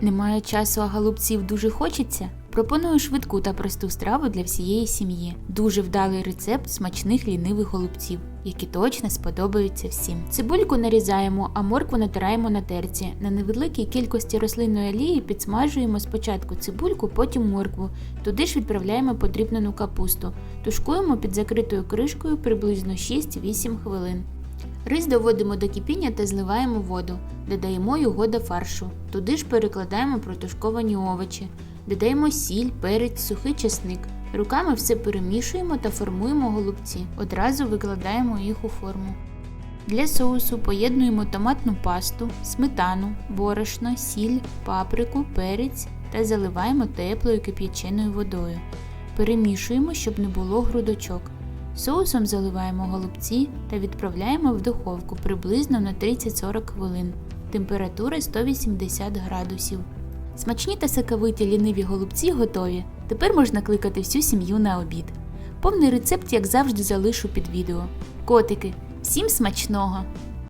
Немає часу, а голубців дуже хочеться? Пропоную швидку та просту страву для всієї сім'ї. Дуже вдалий рецепт смачних лінивих голубців, які точно сподобаються всім. Цибульку нарізаємо, а моркву натираємо на терці. На невеликій кількості рослинної олії підсмажуємо спочатку цибульку, потім моркву. Туди ж відправляємо подрібнену капусту. Тушкуємо під закритою кришкою приблизно 6-8 хвилин. Рис доводимо до кипіння та зливаємо воду. Додаємо його до фаршу. Туди ж перекладаємо протушковані овочі. Додаємо сіль, перець, сухий чесник. Руками все перемішуємо та формуємо голубці. Одразу викладаємо їх у форму. Для соусу поєднуємо томатну пасту, сметану, борошно, сіль, паприку, перець та заливаємо теплою кип'яченою водою. Перемішуємо, щоб не було грудочок. Соусом заливаємо голубці та відправляємо в духовку приблизно на 30-40 хвилин. Температура 180 градусів. Смачні та соковиті ліниві голубці готові. Тепер можна кликати всю сім'ю на обід. Повний рецепт, як завжди, залишу під відео. Котики, всім смачного!